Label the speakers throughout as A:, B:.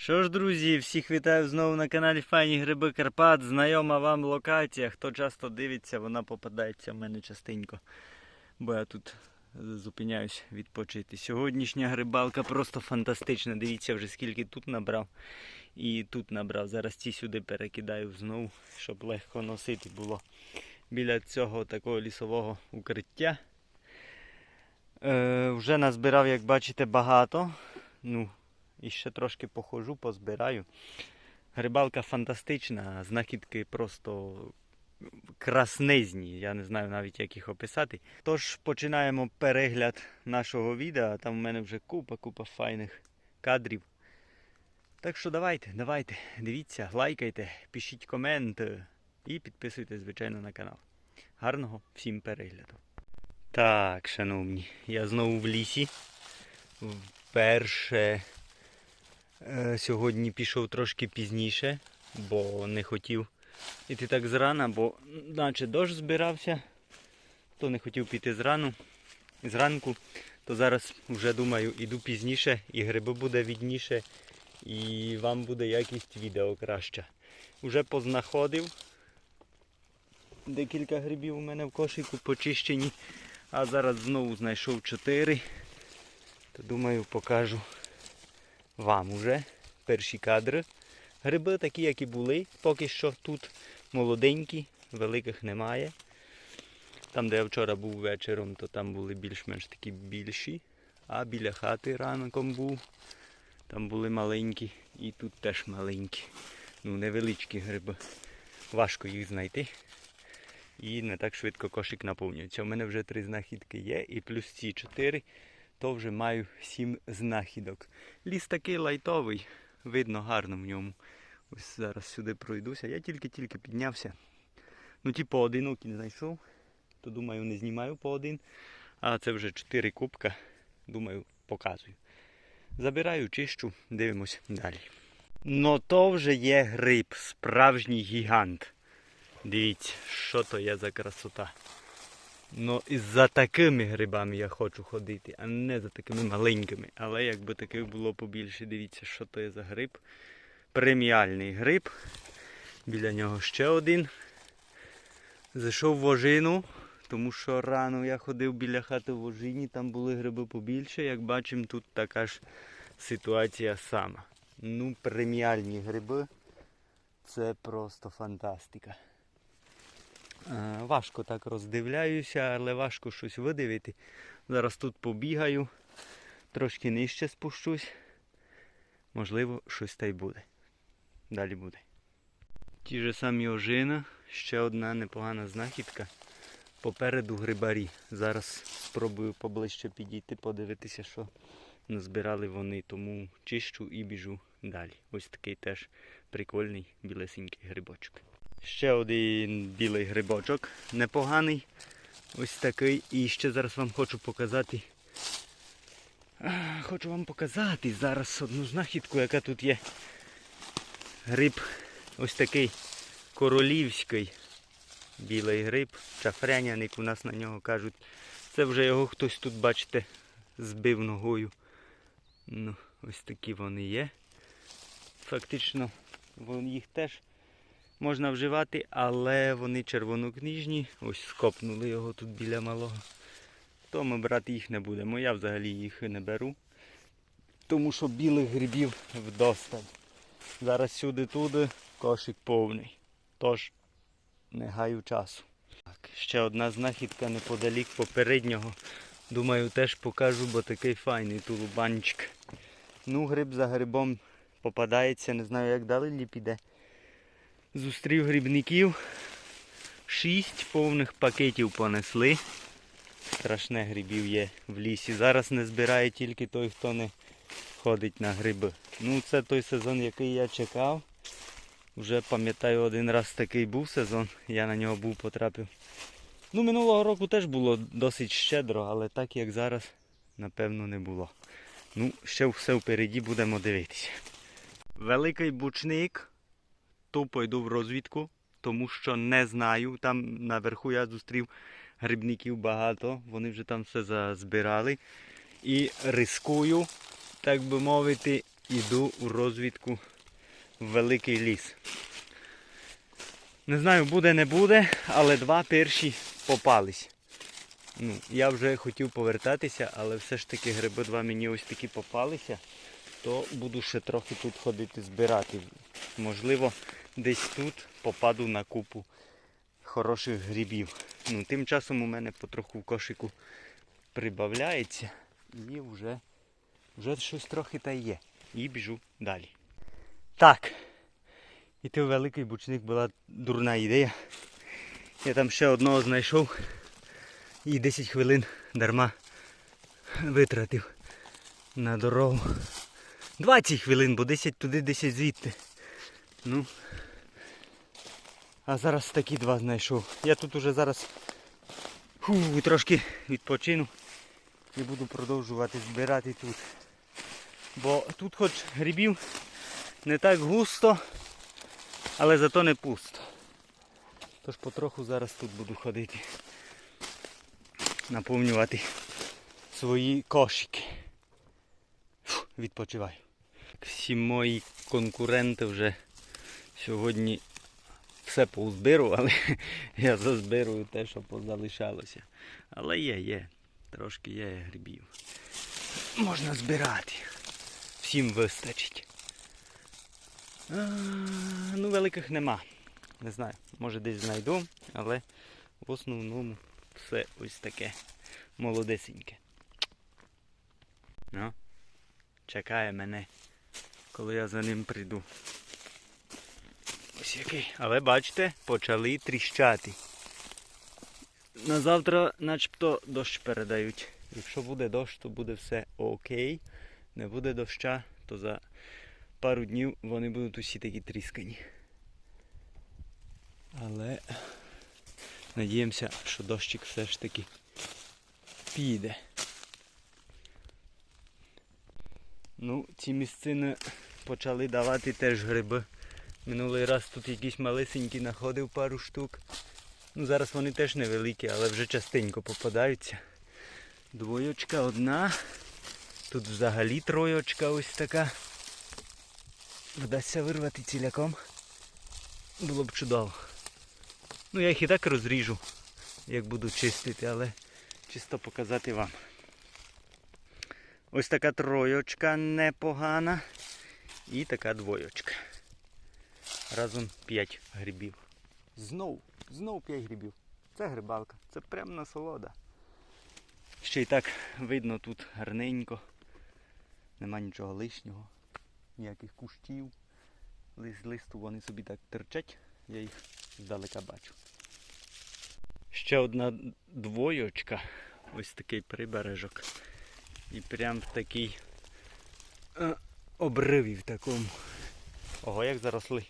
A: Що ж, друзі, всіх вітаю знову на каналі Файні Гриби Карпат. Знайома вам локація. Хто часто дивиться, вона попадається в мене частенько. Бо я тут зупиняюсь відпочити. Сьогоднішня грибалка просто фантастична. Дивіться вже скільки тут набрав. І тут набрав. Зараз ці сюди перекидаю знову, щоб легко носити було. Біля цього такого лісового укриття. Е, вже назбирав, як бачите, багато. Ну, і ще трошки походжу, позбираю. Грибалка фантастична, знахідки просто краснизні. Я не знаю навіть, як їх описати. Тож починаємо перегляд нашого відео. Там в мене вже купа-купа файних кадрів. Так що давайте, давайте, дивіться, лайкайте, пишіть коменти і підписуйтесь, звичайно, на канал. Гарного всім перегляду. Так, шановні, я знову в лісі. Вперше Сьогодні пішов трошки пізніше, бо не хотів іти так зрана, бо наче дощ збирався, то не хотів піти зрану, зранку, то зараз вже думаю, іду пізніше, і гриби буде відніше, і вам буде якість відео краща. Уже познаходив. Декілька грибів у мене в кошику почищені, а зараз знову знайшов чотири. То думаю покажу вам уже перші кадри. Гриби такі, як і були, поки що тут молоденькі, великих немає. Там, де я вчора був вечором, то там були більш-менш такі більші. А біля хати ранком був. Там були маленькі і тут теж маленькі. Ну, невеличкі гриби. Важко їх знайти. І не так швидко кошик наповнюється. У мене вже три знахідки є, і плюс ці чотири то вже маю сім знахідок. Ліс такий лайтовий, видно гарно в ньому. Ось зараз сюди пройдуся. Я тільки-тільки піднявся. Ну, ті поодинокі знайшов, то думаю, не знімаю по один. А це вже чотири кубка. Думаю, показую. Забираю, чищу, дивимось далі. Ну то вже є гриб, справжній гігант. Дивіться, що то є за красота. Ну і за такими грибами я хочу ходити, а не за такими маленькими. Але якби таких було побільше, дивіться, що то є за гриб. Преміальний гриб. Біля нього ще один. Зайшов в ожину, тому що рано я ходив біля хати в ожині, там були гриби побільше. Як бачимо, тут така ж ситуація сама. Ну, преміальні гриби. Це просто фантастика. Е, Важко так роздивляюся, але важко щось видивити. Зараз тут побігаю, трошки нижче спущусь. Можливо, щось та й буде. Далі буде. Ті ж самі ожина, ще одна непогана знахідка. Попереду грибарі. Зараз спробую поближче підійти, подивитися, що назбирали вони, тому чищу і біжу далі. Ось такий теж прикольний білесенький грибочок. Ще один білий грибочок, непоганий. Ось такий. І ще зараз вам хочу показати. Хочу вам показати зараз одну знахідку, яка тут є. Гриб ось такий королівський білий гриб, чафряняник у нас на нього кажуть. Це вже його хтось тут, бачите, збив ногою. Ну, ось такі вони є. Фактично, їх теж можна вживати, але вони червонокніжні. Ось скопнули його тут біля малого. То ми брати їх не будемо. Я взагалі їх не беру. Тому що білих грибів вдосталь. Зараз сюди-туди кошик повний. Тож не гаю часу. Так, ще одна знахідка неподалік попереднього. Думаю, теж покажу, бо такий файний тулубанчик. Ну, гриб за грибом попадається, не знаю як далі піде. Зустрів грибників. Шість повних пакетів понесли. Страшне грибів є в лісі. Зараз не збирає тільки той, хто не ходить на гриби. Ну це той сезон, який я чекав. Вже пам'ятаю, один раз такий був сезон, я на нього був потрапив. Ну, минулого року теж було досить щедро, але так як зараз, напевно, не було. Ну, ще все впереді будемо дивитися. Великий бучник тупо йду в розвідку, тому що не знаю. Там наверху я зустрів грибників багато, вони вже там все зазбирали. І рискую, так би мовити, іду у розвідку в великий ліс. Не знаю, буде, не буде, але два перші попались. Ну, я вже хотів повертатися, але все ж таки гриби два мені ось такі попалися, то буду ще трохи тут ходити збирати. Можливо, десь тут попаду на купу хороших грибів. Ну, тим часом у мене потроху в кошику прибавляється і вже, вже щось трохи та є. І біжу далі. Так. Іти в великий бучник була дурна ідея. Я там ще одного знайшов і 10 хвилин дарма витратив на дорогу. 20 хвилин, бо 10 туди, 10 звідти. Ну. А зараз такі два знайшов. Я тут уже зараз фу, трошки відпочину і буду продовжувати збирати тут. Бо тут хоч грибів не так густо, але зато не пусто. Тож потроху зараз тут буду ходити. Наповнювати свої кошики. Фу, відпочиваю. Всі мої конкуренти вже сьогодні все поузбирували. Я зазбирую те, що позалишалося. Але є, є. Трошки є грибів. Можна збирати. Всім вистачить. А, ну, великих нема. Не знаю, може десь знайду, але в основному все ось таке молодесеньке. Ну, чекає мене, коли я за ним прийду. Ось який. Але бачите, почали тріщати. На завтра начебто дощ передають. Якщо буде дощ, то буде все окей. Не буде доща, то за пару днів вони будуть усі такі тріскані. Але надіємося, що дощик все ж таки піде. Ну, ці місцини почали давати теж гриби. Минулий раз тут якісь малесенькі знаходив пару штук. Ну, зараз вони теж невеликі, але вже частенько попадаються. Двоєчка одна. Тут взагалі троєчка ось така. Вдасться вирвати ціляком. Було б чудово. Ну я їх і так розріжу, як буду чистити, але чисто показати вам. Ось така троєчка непогана. І така двоєчка. Разом 5 грибів. Знов, знов 5 грибів. Це грибалка. Це прям насолода. Ще й так видно тут гарненько. Нема нічого лишнього, ніяких кущів. Лист листу вони собі так терчать, я їх здалека бачу. Ще одна двоєчка, ось такий прибережок. І прям в такий е, обриві в такому. Ого, як заросли.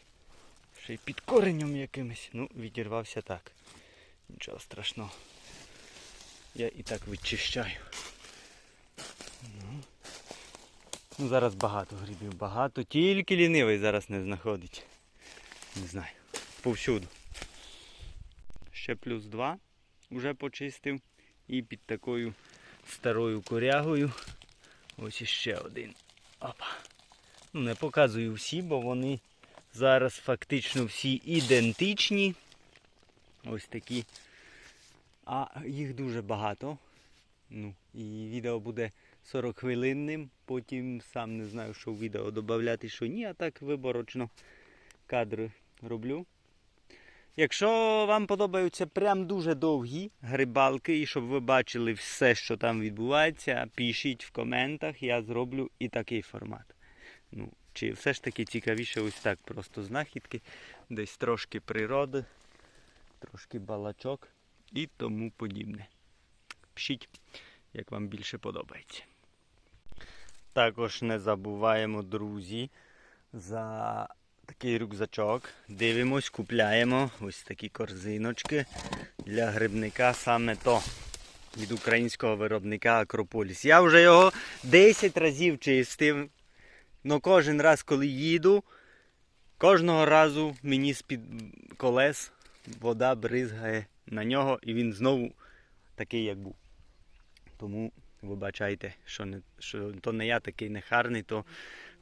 A: Ще й під коренем якимось. Ну, відірвався так. Нічого страшного. Я і так відчищаю. Ну. Ну, зараз багато грибів, багато. Тільки лінивий зараз не знаходить. Не знаю. Повсюду. Ще плюс два вже почистив. І під такою старою корягою. Ось іще один. Опа. Не показую всі, бо вони зараз фактично всі ідентичні. Ось такі. А їх дуже багато. Ну, і відео буде 40 хвилинним, потім сам не знаю, що в відео додати, що ні, а так виборочно кадри роблю. Якщо вам подобаються прям дуже довгі грибалки, і щоб ви бачили все, що там відбувається, пишіть в коментах, я зроблю і такий формат. Ну, Чи все ж таки цікавіше ось так, просто знахідки, десь трошки природи, трошки балачок і тому подібне. Пишіть, як вам більше подобається. Також не забуваємо, друзі, за такий рюкзачок. Дивимось, купляємо ось такі корзиночки для грибника саме то. Від українського виробника Акрополіс. Я вже його 10 разів чистив. Але кожен раз, коли їду, кожного разу мені з-під колес вода бризгає на нього і він знову такий, як був. Тому вибачайте, що не, що то не я такий нехарний, то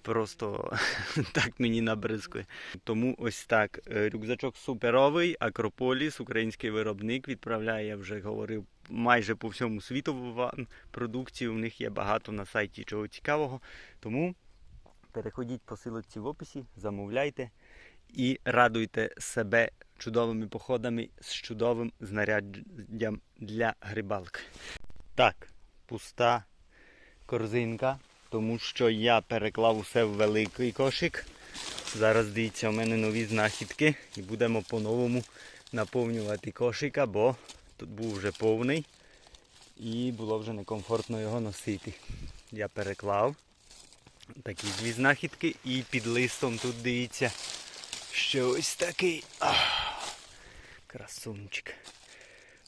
A: просто так мені набризкує. Тому ось так. Е, Рюкзачок суперовий, Акрополіс, український виробник, відправляє, я вже говорив, майже по всьому світу продукції. У них є багато на сайті чого цікавого. Тому переходіть по силочці в описі, замовляйте і радуйте себе чудовими походами з чудовим знаряддям для грибалки. Так, пуста корзинка, тому що я переклав усе в великий кошик. Зараз дивіться, у мене нові знахідки і будемо по-новому наповнювати кошика, бо тут був вже повний і було вже некомфортно його носити. Я переклав такі дві знахідки і під листом тут дивіться, що ось такий ах, красунчик.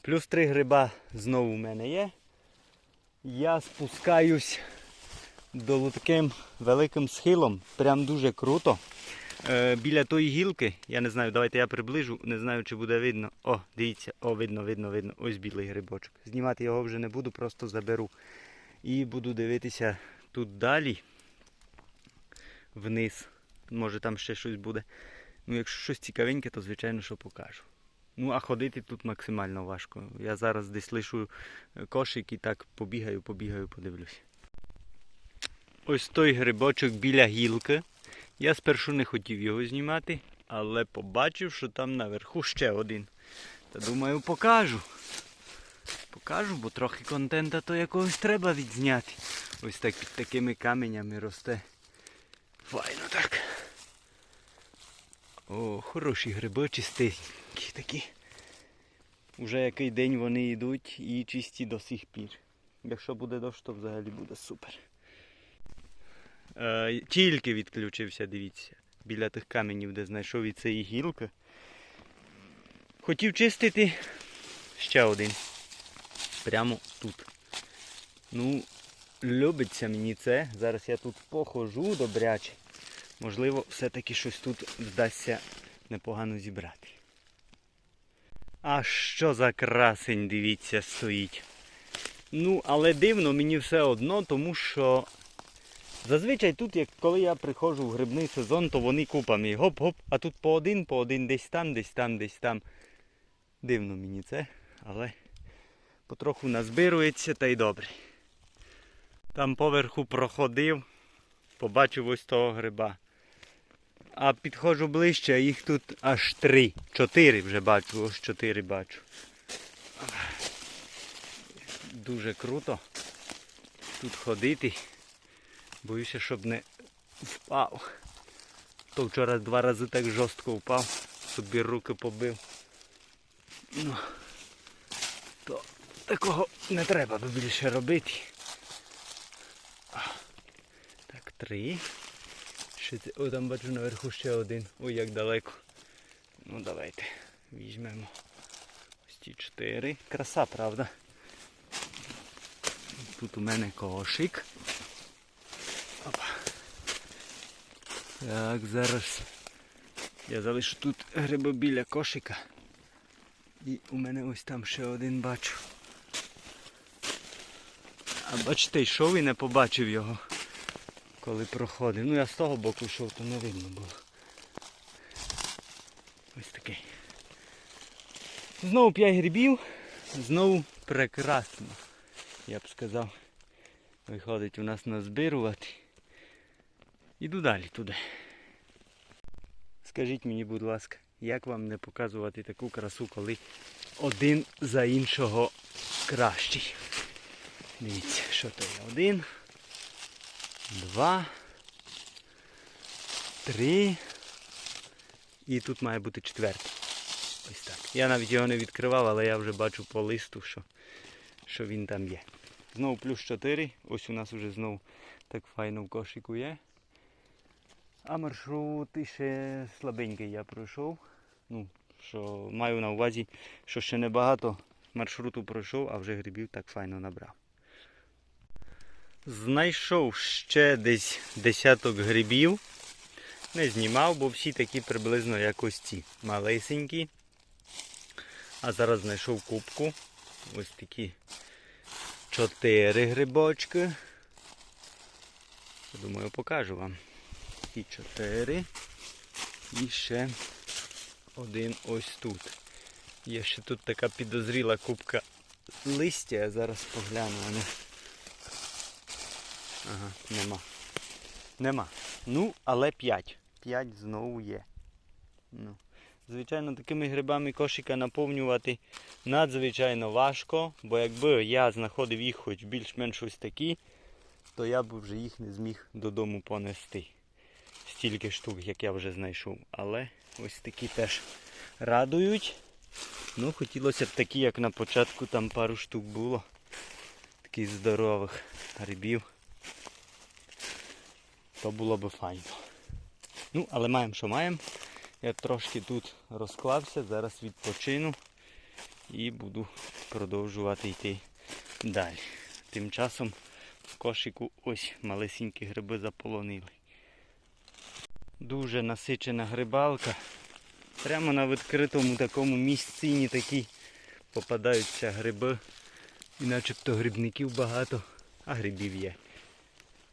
A: Плюс три гриба знову в мене є. Я спускаюсь до таким великим схилом. Прям дуже круто. Е, біля тої гілки, я не знаю, давайте я приближу, не знаю, чи буде видно. О, дивіться, о, видно, видно, видно. Ось білий грибочок. Знімати його вже не буду, просто заберу. І буду дивитися тут далі. Вниз. Може там ще щось буде. Ну, якщо щось цікавеньке, то звичайно, що покажу. Ну, а ходити тут максимально важко. Я зараз десь лишу е, кошик і так побігаю, побігаю, подивлюсь. Ось той грибочок біля гілки. Я спершу не хотів його знімати, але побачив, що там наверху ще один. Та думаю, покажу. Покажу, бо трохи контента то якогось треба відзняти. Ось так під такими каменями росте. Файно так. О, хороші гриби чистенькі такі. Уже який день вони йдуть і чисті до сих пір. Якщо буде дощ, то взагалі буде супер. Е, тільки відключився, дивіться, біля тих каменів, де знайшов і цієї гілки. Хотів чистити ще один. Прямо тут. Ну, любиться мені це. Зараз я тут похожу добряче. Можливо, все-таки щось тут вдасться непогано зібрати. А що за красень, дивіться, стоїть. Ну, але дивно мені все одно, тому що зазвичай тут, як коли я приходжу в грибний сезон, то вони купами. Гоп-гоп, а тут по один, по один, десь там, десь там, десь там. Дивно мені це, але потроху назбирується та й добре. Там поверху проходив, побачив ось того гриба. А підходжу ближче, а їх тут аж три. Чотири вже бачу, ось чотири бачу. Дуже круто тут ходити. Боюся, щоб не впав. То вчора два рази так жорстко впав, собі руки побив. Ну, то такого не треба би більше робити. Так, три. Ще це... О, там бачу наверху ще один. Ой, як далеко. Ну давайте візьмемо. Ось ті чотири. Краса, правда? Тут у мене кошик. Опа. Так, зараз я залишу тут гриби біля кошика. І у мене ось там ще один бачу. А бачите, йшов і не побачив його коли проходив. Ну я з того боку йшов, то не видно було. Ось такий. Знову 5 грибів, знову прекрасно, я б сказав. Виходить у нас назбирувати. Іду далі туди. Скажіть мені, будь ласка, як вам не показувати таку красу, коли один за іншого кращий. Дивіться, що то є один два, три. І тут має бути четвертий. Ось так. Я навіть його не відкривав, але я вже бачу по листу, що що він там є. Знову плюс 4. Ось у нас вже знову так файно в кошику є. А маршрут ще слабенький я пройшов. Ну, що Маю на увазі, що ще небагато маршруту пройшов, а вже грибів так файно набрав. Знайшов ще десь десяток грибів. Не знімав, бо всі такі приблизно як ось ці малесенькі. А зараз знайшов кубку. Ось такі чотири грибочки. Думаю, покажу вам. такі чотири. І ще один ось тут. Є ще тут така підозріла кубка листя, я зараз погляну. Ага, нема. Нема. Ну, але 5. 5 знову є. Ну. Звичайно, такими грибами кошика наповнювати надзвичайно важко, бо якби я знаходив їх хоч більш-менш ось такі, то я б вже їх не зміг додому понести. Стільки штук, як я вже знайшов. Але ось такі теж радують. Ну, хотілося б такі, як на початку, там пару штук було. Таких здорових грибів. То було б файно. Ну, але маємо, що маємо. Я трошки тут розклався, зараз відпочину і буду продовжувати йти далі. Тим часом в кошику ось малесенькі гриби заполонили. Дуже насичена грибалка. Прямо на відкритому такому місцині такі попадаються гриби. І начебто грибників багато, а грибів є.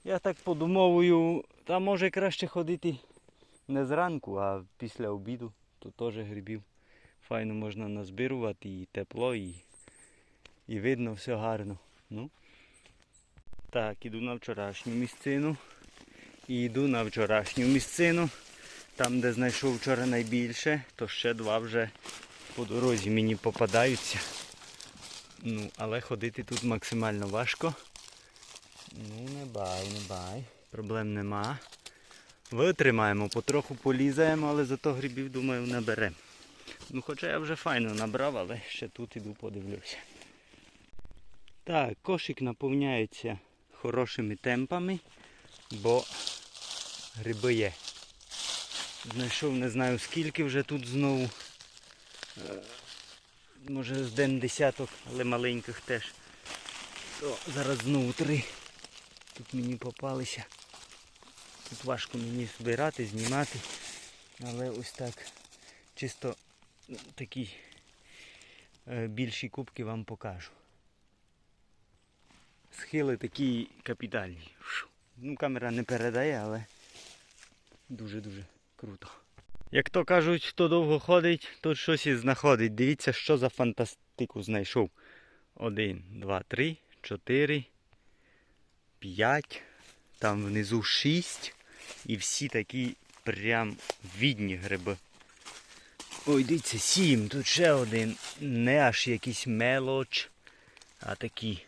A: Я так подумовую, та може краще ходити не зранку, а після обіду, то теж грибів. Файно можна назбирувати і тепло, і, і видно все гарно. Ну. Так, іду на вчорашню місцину. І йду на вчорашню місцину. Там, де знайшов вчора найбільше, то ще два вже по дорозі мені попадаються. Ну, але ходити тут максимально важко. Ну, не бай, не бай. Проблем нема. Витримаємо, потроху полізаємо, але зато грибів, думаю, наберемо. Ну, хоча я вже файно набрав, але ще тут іду подивлюся. Так, кошик наповняється хорошими темпами, бо гриби є. Знайшов не знаю скільки вже тут знову. Е, Може з день десяток, але маленьких теж. То зараз знову три. Тут мені попалися. Тут важко мені збирати, знімати. Але ось так чисто ну, такі е, більші кубки вам покажу. Схили такі капітальні. Ну, камера не передає, але дуже-дуже круто. Як то кажуть, хто довго ходить, тут щось і знаходить. Дивіться, що за фантастику знайшов. Один, два, три, чотири, п'ять. Там внизу шість. І всі такі прям відні гриби. Ой, дивіться, сім. Тут ще один. Не аж якийсь мелоч, а такі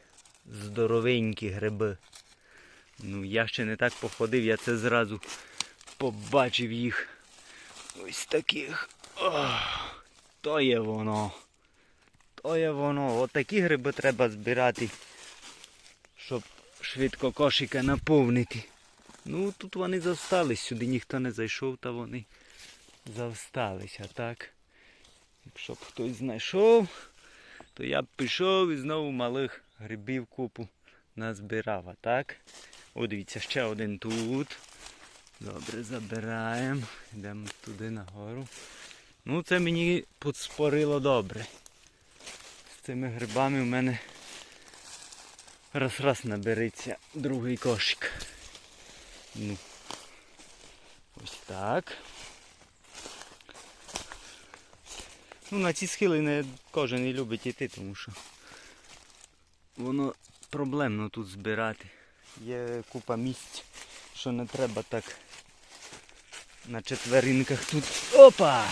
A: здоровенькі гриби. Ну, я ще не так походив, я це зразу побачив їх. Ось таких. Ох, то є воно. То є воно. От гриби треба збирати, щоб швидко кошика наповнити. Ну тут вони завстались, сюди ніхто не зайшов, та вони завстались. Так, якщо б хтось знайшов, то я б пішов і знову малих грибів купу назбирав. А так, о, дивіться, ще один тут. Добре, забираємо. Йдемо туди нагору. Ну, це мені подспорило добре. З цими грибами в мене раз-раз набереться другий кошик. Ну. Ось так. Ну, на ці схили не кожен і любить іти, тому що воно проблемно тут збирати. Є купа місць, що не треба так на четверинках тут. Опа!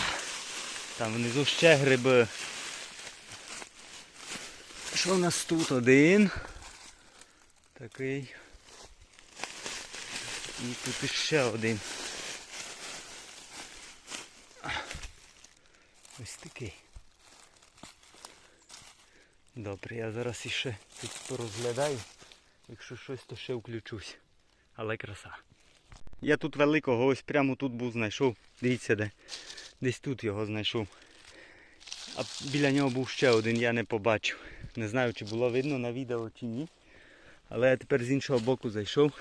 A: Там внизу ще гриби. Що у нас тут? Один. Такий. І тут іще один. Ось такий. Добре, я зараз іще тут порозглядаю. Якщо щось, то ще включусь. Але краса. Я тут великого ось прямо тут був знайшов. Дивіться де. Десь тут його знайшов. А біля нього був ще один, я не побачив. Не знаю, чи було видно на відео чи ні. Але я тепер з іншого боку зайшов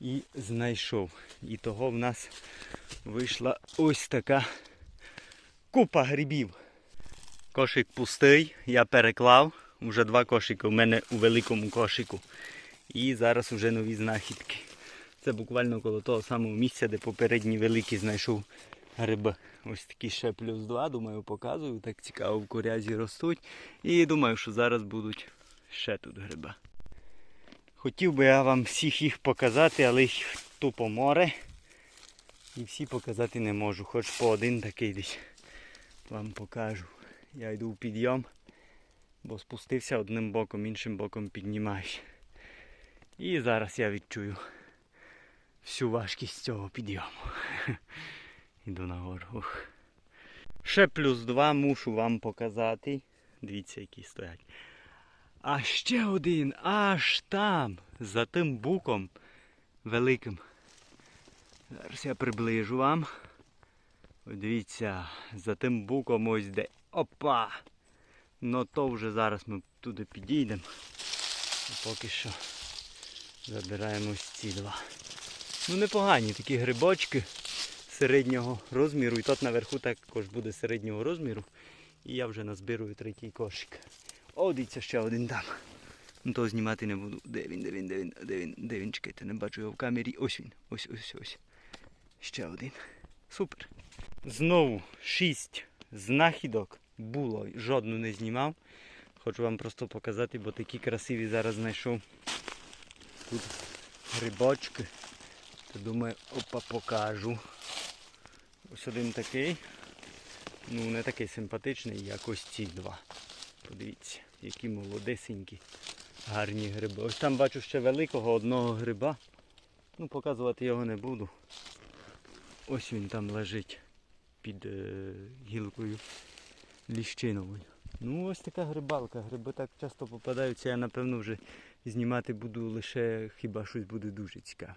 A: і знайшов. І того в нас вийшла ось така купа грибів. Кошик пустий, я переклав. Уже два кошики у мене у великому кошику. І зараз вже нові знахідки. Це буквально коло того самого місця, де попередній великий знайшов гриби. Ось такі ще плюс два, думаю, показую. Так цікаво в корязі ростуть. І думаю, що зараз будуть ще тут гриби. Хотів би я вам всіх їх показати, але їх тупо море. І всі показати не можу. Хоч по один такий десь вам покажу. Я йду в підйом, бо спустився одним боком, іншим боком піднімаюсь. І зараз я відчую всю важкість цього підйому. Іду нагору. Ух. Ще плюс два мушу вам показати. Дивіться, які стоять. А ще один аж там, за тим буком великим. Зараз я приближу вам. Дивіться, за тим буком ось де. Опа! Ну то вже зараз ми туди підійдемо. Поки що забираємо ось ці два. Ну непогані такі грибочки середнього розміру. І тут наверху також буде середнього розміру. І я вже назбирую третій кошик. О, дивіться, ще один там. Ну то знімати не буду. Де він, де він, де він, де він, де він, чекайте, не бачу його в камері. Ось він. Ось, ось, ось. Ще один. Супер. Знову шість знахідок було. Жодну не знімав. Хочу вам просто показати, бо такі красиві зараз знайшов. Тут грибочки. То думаю, опа, покажу. Ось один такий. Ну, не такий симпатичний, як ось ці два. Подивіться, які молодесенькі, гарні гриби. Ось там бачу ще великого одного гриба. Ну, показувати його не буду. Ось він там лежить під е, гілкою ліщиновою. Ну ось така грибалка. Гриби так часто попадаються, я напевно вже знімати буду лише хіба щось буде дуже цікаве.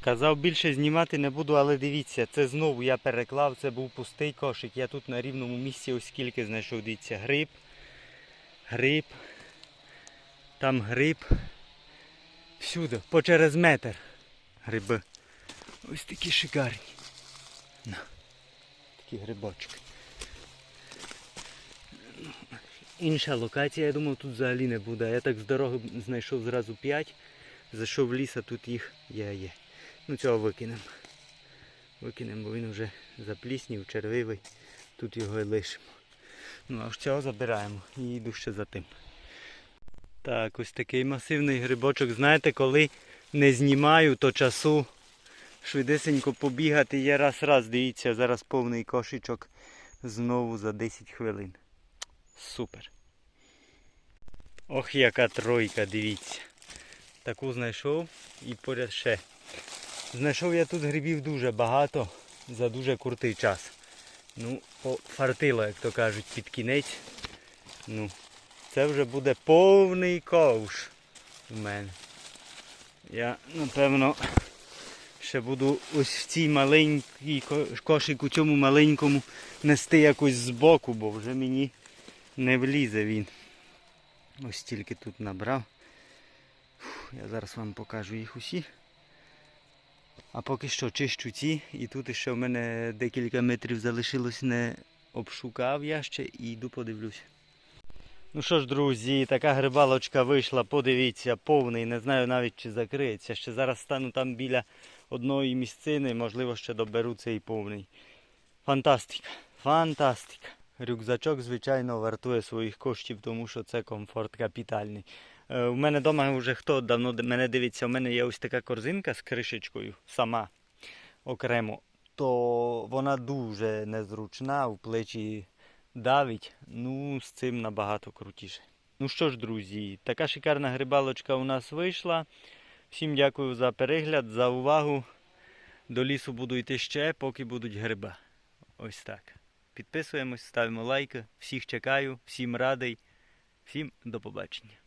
A: Казав більше знімати не буду, але дивіться, це знову я переклав, це був пустий кошик. Я тут на рівному місці ось скільки знайшов, дивіться, гриб, гриб, там гриб. Всюди, по через метр гриби. Ось такі шикарні. На, такі грибочки. Інша локація, я думав, тут взагалі не буде. Я так з дороги знайшов зразу 5. Зайшов в ліс, а тут їх є є. Ну цього викинемо. Викинемо, бо він вже запліснів, червивий. Тут його і лишимо. Ну а цього забираємо і йду ще за тим. Так, ось такий масивний грибочок. Знаєте, коли не знімаю, то часу швидесенько побігати є раз-раз. Дивіться, зараз повний кошечок знову за 10 хвилин. Супер. Ох, яка тройка, дивіться. Таку знайшов і поряд ще. Знайшов я тут грибів дуже багато за дуже крутий час. Ну, пофартило, як то кажуть, під кінець. Ну, це вже буде повний ковш у мене. Я, напевно, ще буду ось в цій маленькій ко- кошику, цьому маленькому нести якось збоку, бо вже мені не влізе він. Ось тільки тут набрав. Фух, Я зараз вам покажу їх усі. А поки що чищу ці, і тут ще в мене декілька метрів залишилось, не обшукав я ще і йду подивлюсь. Ну що ж, друзі, така грибалочка вийшла, подивіться, повний, не знаю навіть чи закриється. Ще зараз стану там біля одної місцини, можливо, ще доберу цей повний. Фантастика, фантастика. Рюкзачок, звичайно, вартує своїх коштів, тому що це комфорт капітальний. Е, У мене вдома вже хто давно мене дивиться, у мене є ось така корзинка з кришечкою сама окремо, то вона дуже незручна, в плечі давить. Ну, з цим набагато крутіше. Ну що ж, друзі, така шикарна грибалочка у нас вийшла. Всім дякую за перегляд, за увагу. До лісу буду йти ще, поки будуть гриби. Ось так. Підписуємось, ставимо лайки. Всіх чекаю, всім радий. Всім до побачення.